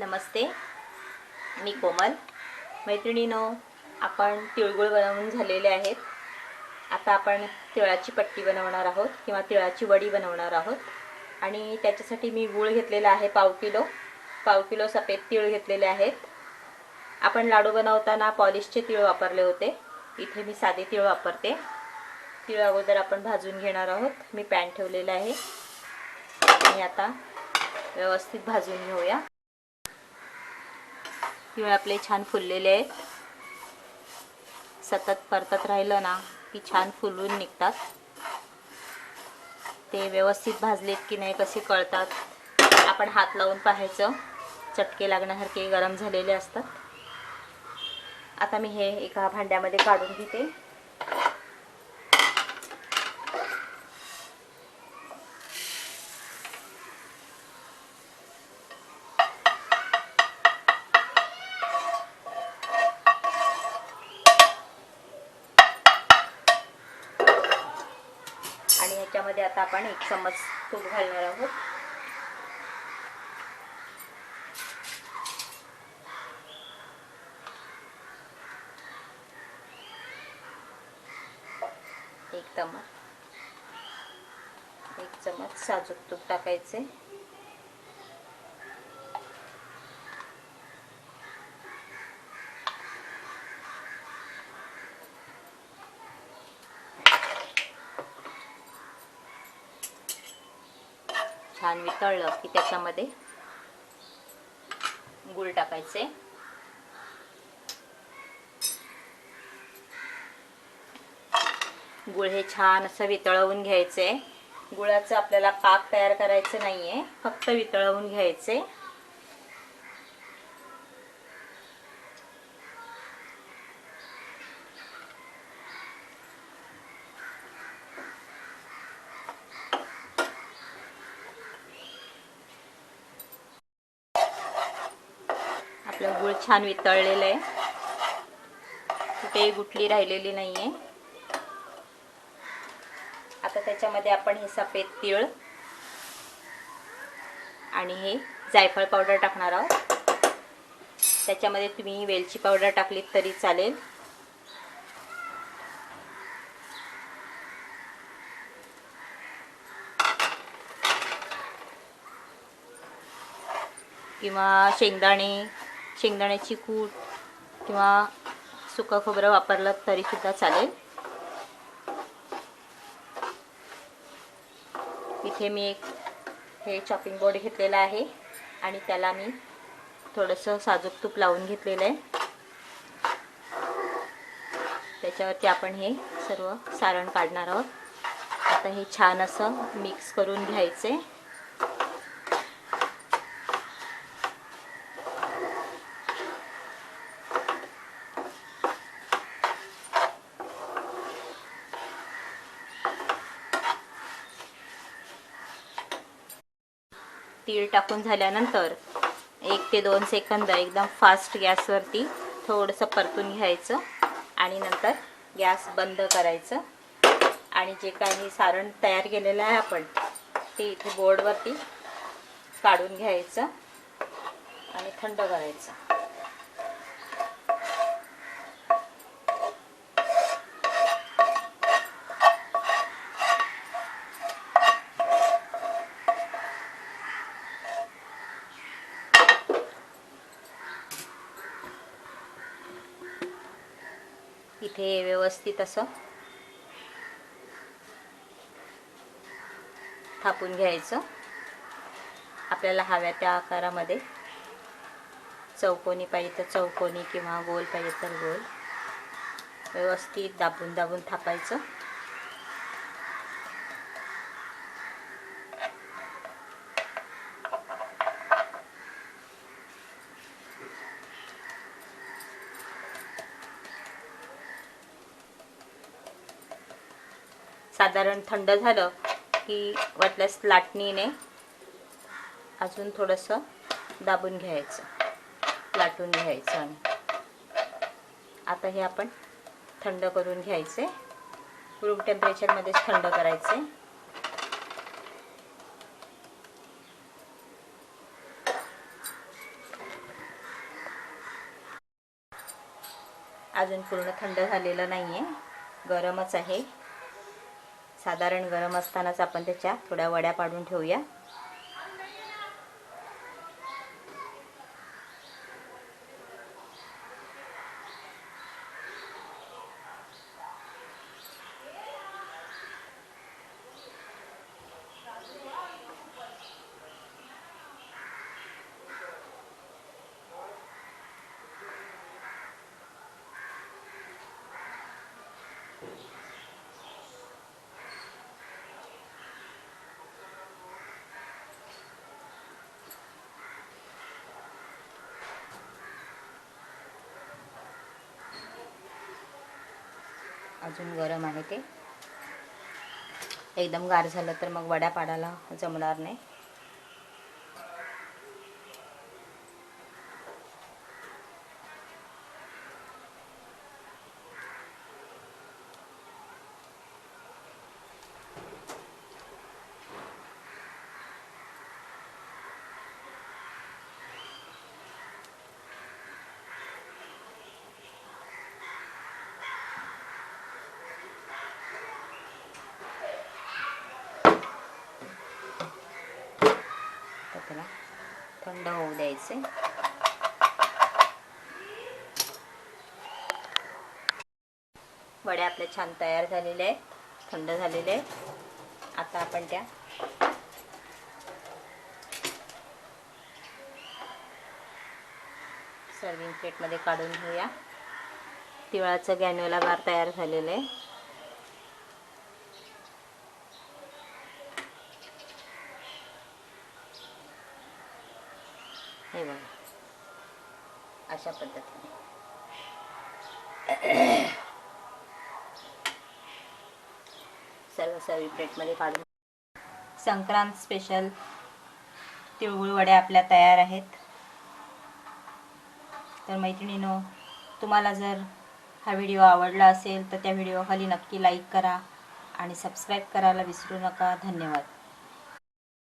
नमस्ते. मी कोमल. मैत्रिणीनो आपण तिळगुळ बनवून झालेले आहेत. आता आपण तिळाची पट्टी बनवणार आहोत किंवा तिळाची वडी बनवणार आहोत. आणि त्याच्यासाठी मी गूळ घेतलेला आहे पाव किलो. पाव किलो सफेद तिळ घेतलेले आहेत. आपण लाडू बनवताना पॉलिशचे तिळ वापरले होते. इथे मी साधे तिळ वापरते. तिळ अगोदर आपण भाजून घेणार आहोत. मी पॅन ठेवलेलं आहे. आणि आता व्यवस्थित भाजून घेऊया. तीळ आपले छान फुललेले आहेत. सतत परतत राहिलं ना की छान फुलून निघतात. ते व्यवस्थित भाजलेत की नाही कसे कळतात. आपण हात लावून पाहायचं. चटके लागण्यासारखे गरम झालेले असतात. आता मी हे एका भांड्यामध्ये काढून घेते. त्याच्यामध्ये आता आपण एक चमच तूप घालणार आहोत. एक चमच एक चमच साजूक तूप टाकायचे. छान वितळलं की त्याच्यामध्ये गुळ टाकायचे. गुळ हे छान असं वितळवून घ्यायचे. गुळाचं आपल्याला पाक तयार करायचं नाहीये फक्त वितळवून घ्यायचे आपलं गुळ छान वितळलेलं आहे. कुठेही गुठली राहिलेली नाही आहे आता त्याच्यामध्ये आपण हे सफेद तीळ आणि हे जायफळ पावडर टाकणार आहोत. त्याच्यामध्ये तुम्ही वेलची पावडर टाकलीत तरी चालेल. किंवा शेंगदाणे शेंगदाण्याची कूट किंवा सुकं खोबरं वापरलं तरीसुद्धा चालेल. इथे मी एक हे चॉपिंग बोर्ड घेतलेला आहे आणि त्याला मी थोडंसं साजूक तूप लावून घेतलेलं आहे. त्याच्यावरती आपण हे सर्व सारण काढणार आहोत. आता हे छान असं मिक्स करून घ्यायचे. तीळ टाकून झाल्यानंतर एक ते दोन सेकंद एकदम फास्ट गॅसवरती थोडंसं परतून घ्यायचं आणि नंतर गॅस बंद करायचं. आणि जे काही सारण तयार केलेलं आहे आपण ते इथे बोर्डवरती काढून घ्यायचं आणि थंड करायचं. इथे व्यवस्थित असं थापून घ्यायचं. आपल्याला हव्या त्या आकारामध्ये. चौकोनी पाहिजे तर चौकोनी किंवा गोल पाहिजे तर गोल. व्यवस्थित दाबून दाबून थापायचं. साधारण थंड झालं की वाटल्यास लाटणीने अजून थोडंसं दाबून घ्यायचं लाटून घ्यायचं आणि आता हे आपण थंड करून घ्यायचे. रूम टेम्परेचरमध्येच थंड करायचे. अजून पूर्ण थंड झालेलं नाही आहे गरमच आहे. साधारण गरम असतानाच आपण त्याच्या थोड्या वड्या पाडून ठेवूया. अजून गरम आहे ते. एकदम गार झालं तर मग वड्या पाडायला जमणार नाही. त्याला थंड होऊ द्यायचे वड्या आपल्या छान तयार झालेल्या आहेत थंड झालेले आहेत. आता आपण त्या सर्विंग प्लेटमध्ये काढून घेऊया. तिळाचं गॅन्युला बार तयार झालेलं आहे. हे बघा. अशा पद्धतीने. सर्व सर्व प्लेटमध्ये काढून. संक्रांत स्पेशल तिळगुळ वड्या आपल्या तयार आहेत. तर मैत्रिणीनो तुम्हाला जर हा व्हिडिओ आवडला असेल तर त्या व्हिडिओ खाली नक्की लाईक करा आणि सबस्क्राईब करायला विसरू नका. धन्यवाद.